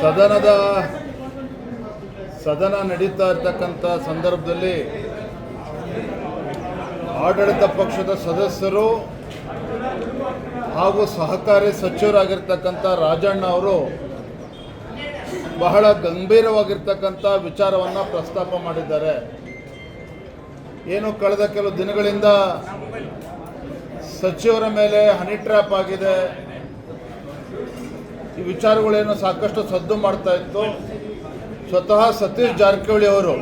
ಸದನದ ಸದನ ನಡೀತಾ ಇರ್ತಕ್ಕಂಥ ಸಂದರ್ಭದಲ್ಲಿ ಆಡಳಿತ ಪಕ್ಷದ ಸದಸ್ಯರು ಹಾಗೂ ಸಹಕಾರಿ ಸಚಿವರಾಗಿರ್ತಕ್ಕಂಥ ರಾಜಣ್ಣ ಅವರು ಬಹಳ ಗಂಭೀರವಾಗಿರ್ತಕ್ಕಂಥ ವಿಚಾರವನ್ನು ಪ್ರಸ್ತಾಪ ಮಾಡಿದ್ದಾರೆ. ಏನು ಕಳೆದ ಕೆಲವು ದಿನಗಳಿಂದ ಸಚಿವರ ಮೇಲೆ ಹನಿ ಟ್ರ್ಯಾಪ್ ಆಗಿದೆ. ಈ ವಿಚಾರಗಳೇನು ಸಾಕಷ್ಟು ಸದ್ದು ಮಾಡ್ತಾ ಇತ್ತು. ಸ್ವತಃ ಸತೀಶ್ ಜಾರಕಿಹೊಳಿ ಅವರು,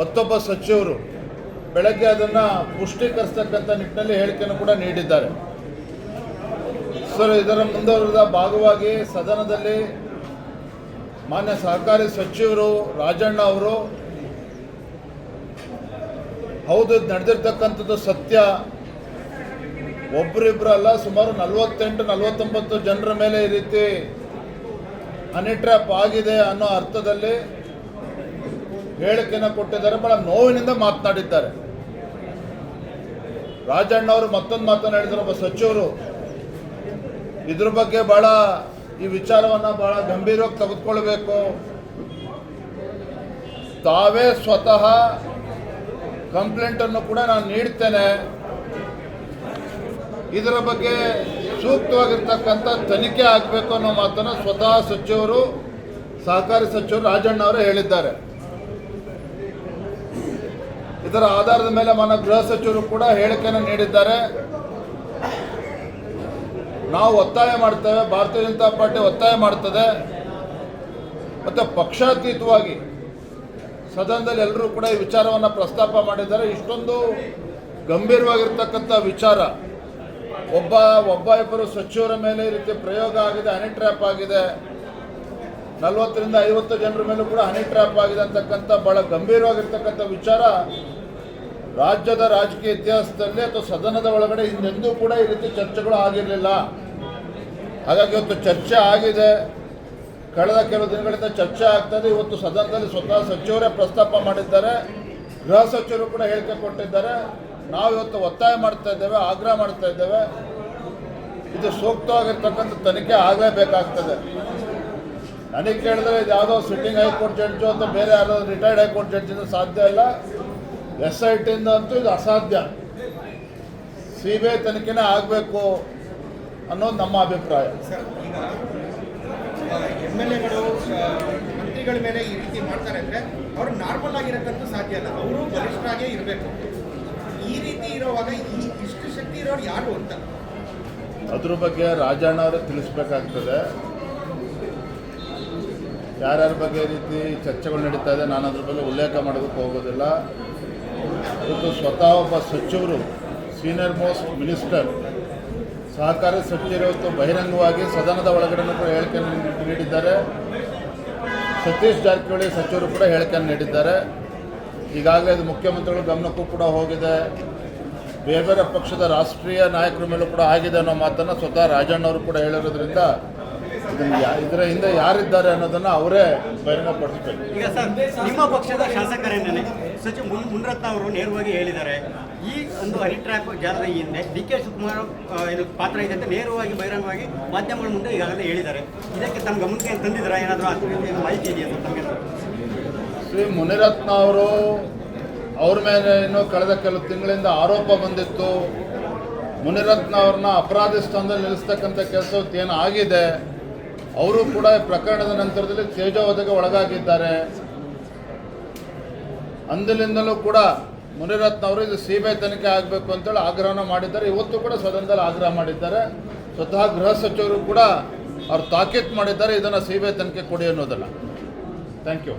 ಮತ್ತೊಬ್ಬ ಸಚಿವರು ಬೆಳಗ್ಗೆ ಅದನ್ನು ಪುಷ್ಟೀಕರಿಸ್ತಕ್ಕಂಥ ನಿಟ್ಟಿನಲ್ಲಿ ಹೇಳಿಕೆಯನ್ನು ಕೂಡ ನೀಡಿದ್ದಾರೆ. ಸರ್, ಇದರ ಮುಂದುವರೆದ ಭಾಗವಾಗಿ ಸದನದಲ್ಲಿ ಮಾನ್ಯ ಸಹಕಾರಿ ಸಚಿವರು ರಾಜಣ್ಣ ಅವರು, ಹೌದು ನಡೆದಿರ್ತಕ್ಕಂಥದ್ದು ಸತ್ಯ. ಒಬ್ಬರಿಬ್ಬರಲ್ಲ ಸುಮಾರು ನಲವತ್ತೆಂಟು, ನಲವತ್ತೊಂಬತ್ತು ಜನರ ಮೇಲೆ ಈ ರೀತಿ ಹನಿ ಟ್ರ್ಯಾಪ್ ಆಗಿದೆ ಅನ್ನೋ ಅರ್ಥದಲ್ಲಿ ಹೇಳಿಕೆಯನ್ನು ಕೊಟ್ಟಿದ್ದಾರೆ, ಬಹಳ ನೋವಿನಿಂದ ಮಾತನಾಡಿದ್ದಾರೆ. ರಾಜಣ್ಣ ಅವರು ಮತ್ತೊಂದು ಮಾತನಾಡಿದ್ರು ಒಬ್ಬ ಸಚಿವರು. ಇದ್ರ ಬಗ್ಗೆ ಬಹಳ ಈ ವಿಚಾರವನ್ನು ಬಹಳ ಗಂಭೀರವಾಗಿ ತೆಗೆದುಕೊಳ್ಬೇಕು. ತಾವೇ ಸ್ವತಃ ಕಂಪ್ಲೇಂಟನ್ನು ಕೂಡ ನಾನು ನೀಡ್ತೇನೆ. ಇದರ ಬಗ್ಗೆ ಸೂಕ್ತವಾಗಿರ್ತಕ್ಕಂಥ ತನಿಖೆ ಆಗಬೇಕು ಅನ್ನೋ ಮಾತನ್ನು ಸ್ವತಃ ಸಚಿವರು, ಸಹಕಾರಿ ಸಚಿವರು ರಾಜಣ್ಣ ಅವರು ಹೇಳಿದ್ದಾರೆ. ಇದರ ಆಧಾರದ ಮೇಲೆ ಮನ ಗೃಹ ಸಚಿವರು ಕೂಡ ಹೇಳಿಕೆಯನ್ನು ನೀಡಿದ್ದಾರೆ. ನಾವು ಒತ್ತಾಯ ಮಾಡ್ತೇವೆ, ಭಾರತೀಯ ಜನತಾ ಪಾರ್ಟಿ ಒತ್ತಾಯ ಮಾಡ್ತದೆ. ಮತ್ತು ಪಕ್ಷಾತೀತವಾಗಿ ಸದನದಲ್ಲಿ ಎಲ್ಲರೂ ಕೂಡ ಈ ವಿಚಾರವನ್ನು ಪ್ರಸ್ತಾಪ ಮಾಡಿದ್ದಾರೆ. ಇಷ್ಟೊಂದು ಗಂಭೀರವಾಗಿರ್ತಕ್ಕಂಥ ವಿಚಾರ. ಒಬ್ಬ ಒಬ್ಬ ಇಬ್ಬರು ಸಚಿವರ ಮೇಲೆ ಈ ರೀತಿ ಪ್ರಯೋಗ ಆಗಿದೆ, ಹನಿ ಟ್ರ್ಯಾಪ್ ಆಗಿದೆ. ನಲವತ್ತರಿಂದ ಐವತ್ತು ಜನರ ಮೇಲೂ ಕೂಡ ಹನಿ ಟ್ರ್ಯಾಪ್ ಆಗಿದೆ ಅಂತಕ್ಕಂಥ ಬಹಳ ಗಂಭೀರವಾಗಿರ್ತಕ್ಕಂಥ ವಿಚಾರ ರಾಜ್ಯದ ರಾಜಕೀಯ ಇತಿಹಾಸದಲ್ಲಿ ಅಥವಾ ಸದನದ ಒಳಗಡೆ ಇನ್ನೆಂದೂ ಕೂಡ ಈ ರೀತಿ ಚರ್ಚೆಗಳು ಆಗಿರಲಿಲ್ಲ. ಹಾಗಾಗಿ ಇವತ್ತು ಚರ್ಚೆ ಆಗಿದೆ. ಕಳೆದ ಕೆಲವು ದಿನಗಳಿಂದ ಚರ್ಚೆ ಆಗ್ತದೆ ಇವತ್ತು ಸದನದಲ್ಲಿ ಸ್ವತಃ ಸಚಿವರೇ ಪ್ರಸ್ತಾಪ ಮಾಡಿದ್ದಾರೆ. ಗೃಹ ಸಚಿವರು ಕೂಡ ಹೇಳಿಕೆ ಕೊಟ್ಟಿದ್ದಾರೆ. ನಾವು ಇವತ್ತು ಒತ್ತಾಯ ಮಾಡ್ತಾ ಇದ್ದೇವೆ, ಆಗ್ರಹ ಮಾಡ್ತಾ ಇದ್ದೇವೆ. ಇದು ಸೂಕ್ತವಾಗಿರ್ತಕ್ಕಂಥ ತನಿಖೆ ಆಗಲೇಬೇಕಾಗ್ತದೆ. ನನಗೆ ಕೇಳಿದ್ರೆ ಇದು ಯಾವುದೋ ಸಿಟ್ಟಿಂಗ್ ಹೈಕೋರ್ಟ್ ಜಡ್ಜು ಅಂತ ಬೇರೆ ಯಾರೋ ರಿಟೈರ್ಡ್ ಹೈಕೋರ್ಟ್ ಜಡ್ಜಿಂದ ಸಾಧ್ಯ ಇಲ್ಲ. ಎಸ್ ಐ ಟಿಯಿಂದ ಅಂತೂ ಇದು ಅಸಾಧ್ಯ. ಸಿ ಬಿ ಐ ತನಿಖೆನೇ ಆಗಬೇಕು ಅನ್ನೋದು ನಮ್ಮ ಅಭಿಪ್ರಾಯ. ಎಂ ಎಲ್ ಎಗಳು ಮಂತ್ರಿಗಳ ಮೇಲೆ ಈ ರೀತಿ ಮಾಡ್ತಾರೆ ಅಂದ್ರೆ ಅವರು ನಾರ್ಮಲ್ ಆಗಿರಕ್ಕಂತೂ ಸಾಧ್ಯ ಇಲ್ಲ. ಅವರು ಬಲಿಷ್ಠರಾಗೇ ಇರಬೇಕು. ಇರುವಾಗ ಇಷ್ಟು ಶಕ್ತಿ ಇರೋರು ಯಾರು ಅಂತ? ಅದ್ರ ಬಗ್ಗೆ ರಾಜಣ್ಣ ಅವರೇ ತಿಳಿಸ್ಬೇಕಾಗ್ತದೆ. ಯಾರ್ಯಾರ ಬಗ್ಗೆ ರೀತಿ ಚರ್ಚೆಗಳು ನಡೀತಾ ಇದೆ, ನಾನು ಅದ್ರ ಬಗ್ಗೆ ಉಲ್ಲೇಖ ಮಾಡೋದಕ್ಕೆ ಹೋಗೋದಿಲ್ಲ. ಇವತ್ತು ಸ್ವತಃ ಒಬ್ಬ ಸಚಿವರು ಸೀನಿಯರ್ ಮೋಸ್ಟ್ ಮಿನಿಸ್ಟರ್ ಸಹಕಾರ ಸಚಿವರು ಇವತ್ತು ಬಹಿರಂಗವಾಗಿ ಸದನದ ಒಳಗಡೆ ಕೂಡ ಹೇಳಿಕೆ ನೀಡಿದ್ದಾರೆ. ಸತೀಶ್ ಜಾರಕಿಹೊಳಿ ಸಚಿವರು ಕೂಡ ಹೇಳಿಕೆ ನೀಡಿದ್ದಾರೆ. ಈಗಾಗಲೇ ಇದು ಮುಖ್ಯಮಂತ್ರಿಗಳ ಗಮನಕ್ಕೂ ಕೂಡ ಹೋಗಿದೆ. ಬೇರೆ ಬೇರೆ ಪಕ್ಷದ ರಾಷ್ಟ್ರೀಯ ನಾಯಕರ ಮೇಲೂ ಕೂಡ ಆಗಿದೆ ಅನ್ನೋ ಮಾತನ್ನು ಸ್ವತಃ ರಾಜಣ್ಣ ಅವರು ಕೂಡ ಹೇಳಿರೋದ್ರಿಂದ ಇದರ ಹಿಂದೆ ಯಾರಿದ್ದಾರೆ ಅನ್ನೋದನ್ನು ಅವರೇ ಬಹಿರಂಗಪಡಿಸ್ಬೇಕು. ಈಗ ಸರ್ ನಿಮ್ಮ ಪಕ್ಷದ ಶಾಸಕರೇನೇ ಸಚಿವ ಮುನ್ ಮುನ್ರತ್ನ ಅವರು ನೇರವಾಗಿ ಹೇಳಿದ್ದಾರೆ. ಈ ಒಂದು ಹೈ ಟ್ರ್ಯಾಪ್ ಜಾಲದ ಹಿಂದೆ ಡಿ ಕೆ ಶಿವಕುಮಾರ್ ಇದು ಪಾತ್ರ ಇದೆ ಅಂತ ನೇರವಾಗಿ ಬಹಿರಂಗವಾಗಿ ಮಾಧ್ಯಮಗಳ ಮುಂದೆ ಈಗಾಗಲೇ ಹೇಳಿದ್ದಾರೆ. ಇದಕ್ಕೆ ತಮ್ಮ ಗಮನಕ್ಕೆ ತಂದಿದ್ದಾರೆ? ಏನಾದರೂ ಮಾಹಿತಿ ಇದೆಯಾ ಸರ್ ತಮಗೆ? ಶ್ರೀ ಮುನಿರತ್ನ ಅವರು ಅವ್ರ ಮೇಲೆ ಇನ್ನೂ ಕಳೆದ ಕೆಲವು ತಿಂಗಳಿಂದ ಆರೋಪ ಬಂದಿತ್ತು. ಮುನಿರತ್ನ ಅವ್ರನ್ನ ಅಪರಾಧಿ ಸ್ಥಾನದಲ್ಲಿ ನಿಲ್ಲಿಸ್ತಕ್ಕಂಥ ಕೆಲಸ ಏನು ಆಗಿದೆ. ಅವರು ಕೂಡ ಪ್ರಕರಣದ ನಂತರದಲ್ಲಿ ತೇಜೋವಧೆಗೆ ಒಳಗಾಗಿದ್ದಾರೆ. ಅಂದಿನಿಂದಲೂ ಕೂಡ ಮುನಿರತ್ನ ಅವರು ಇದು ಸಿ ತನಿಖೆ ಆಗಬೇಕು ಅಂತೇಳಿ ಆಗ್ರಹನ ಮಾಡಿದ್ದಾರೆ. ಇವತ್ತು ಕೂಡ ಸದನದಲ್ಲಿ ಆಗ್ರಹ ಮಾಡಿದ್ದಾರೆ. ಸ್ವತಃ ಗೃಹ ಸಚಿವರು ಕೂಡ ಅವ್ರು ತಾಕೀತು ಮಾಡಿದ್ದಾರೆ. ಇದನ್ನು ಸಿ ಬಿ ತನಿಖೆ ಕೊಡಿ ಅನ್ನೋದಲ್ಲ. Thank you